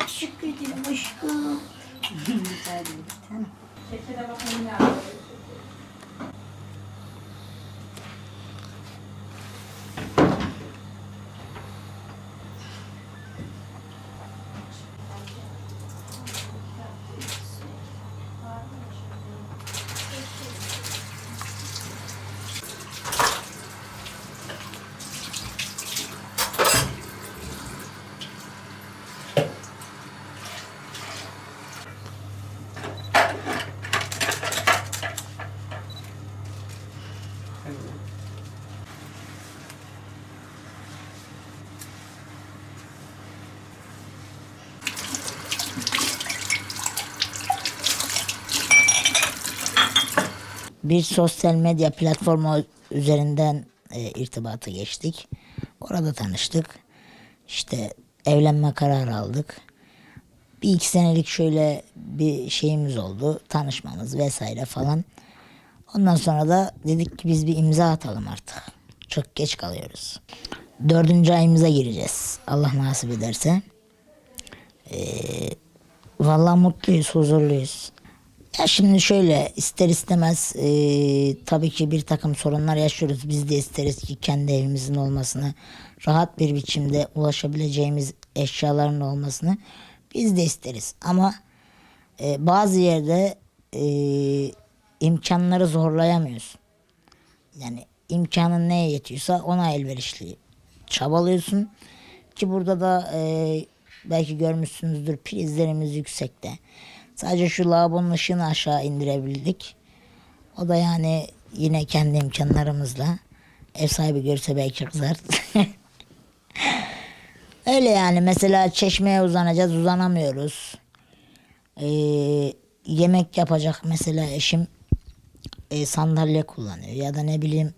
Teşekkür ederim aşkım. Rica ederim. Tamam. Bir sosyal medya platformu üzerinden e, irtibata geçtik. Orada tanıştık. İşte evlenme kararı aldık. Bir iki senelik şöyle bir şeyimiz oldu. Tanışmamız vesaire falan. Ondan sonra da dedik ki biz bir imza atalım artık. Çok geç kalıyoruz. Dördüncü ayımıza gireceğiz. Allah nasip ederse. Ee, vallahi mutluyuz, huzurluyuz. Ya şimdi şöyle ister istemez e, tabii ki bir takım sorunlar yaşıyoruz. Biz de isteriz ki kendi evimizin olmasını, rahat bir biçimde ulaşabileceğimiz eşyaların olmasını biz de isteriz. Ama e, bazı yerde e, imkanları zorlayamıyorsun. Yani imkanın neye yetiyorsa ona elverişli çabalıyorsun. Ki burada da e, belki görmüşsünüzdür prizlerimiz yüksekte. Sadece şu lavabonun ışığını aşağı indirebildik. O da yani yine kendi imkanlarımızla. Ev sahibi görse belki kızar. Öyle yani mesela çeşmeye uzanacağız uzanamıyoruz. Ee, yemek yapacak mesela eşim e, sandalye kullanıyor ya da ne bileyim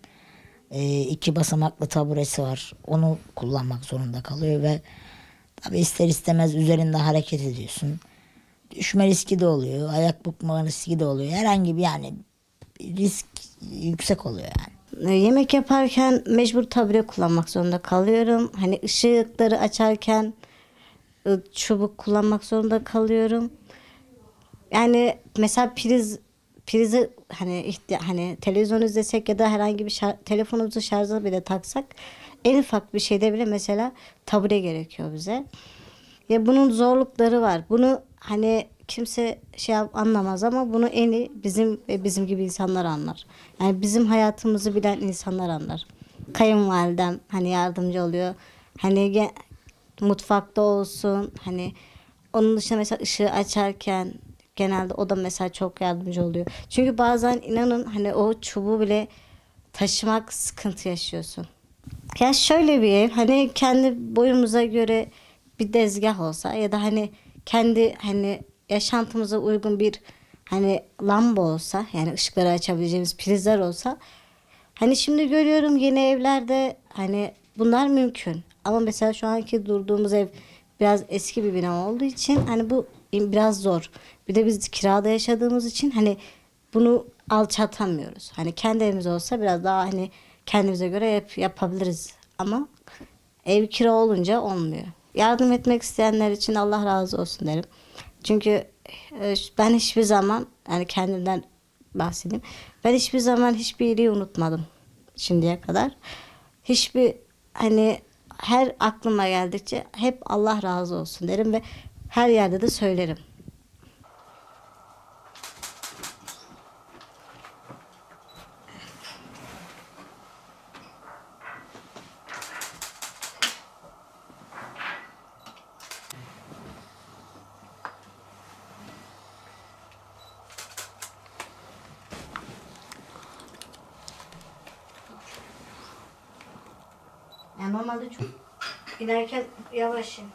e, iki basamaklı taburesi var onu kullanmak zorunda kalıyor ve tabi ister istemez üzerinde hareket ediyorsun düşme riski de oluyor ayak bukma riski de oluyor herhangi bir yani risk yüksek oluyor yani. E, Yemek yaparken mecbur tabure kullanmak zorunda kalıyorum. Hani ışıkları açarken e, çubuk kullanmak zorunda kalıyorum. Yani mesela priz prizi hani ihti- hani televizyon izlesek ya da herhangi bir şar- telefonumuzu şarja bile taksak en ufak bir şeyde bile mesela tabure gerekiyor bize. Ya bunun zorlukları var. Bunu hani kimse şey anlamaz ama bunu en iyi bizim ve bizim gibi insanlar anlar. Yani bizim hayatımızı bilen insanlar anlar. Kayınvalidem hani yardımcı oluyor. Hani ge- mutfakta olsun hani onun dışında mesela ışığı açarken genelde o da mesela çok yardımcı oluyor. Çünkü bazen inanın hani o çubuğu bile taşımak sıkıntı yaşıyorsun. Ya şöyle bir ev hani kendi boyumuza göre bir dezgah olsa ya da hani kendi hani yaşantımıza uygun bir hani lamba olsa yani ışıkları açabileceğimiz prizler olsa hani şimdi görüyorum yeni evlerde hani bunlar mümkün. Ama mesela şu anki durduğumuz ev biraz eski bir bina olduğu için hani bu biraz zor. Bir de biz kirada yaşadığımız için hani bunu alçatamıyoruz. Hani kendi evimiz olsa biraz daha hani kendimize göre yap, yapabiliriz. Ama ev kira olunca olmuyor. Yardım etmek isteyenler için Allah razı olsun derim. Çünkü e, ben hiçbir zaman yani kendimden bahsedeyim. Ben hiçbir zaman hiçbir iyiliği unutmadım şimdiye kadar. Hiçbir hani her aklıma geldikçe hep Allah razı olsun derim ve her yerde de söylerim. Yani normalde çok giderken yavaşım.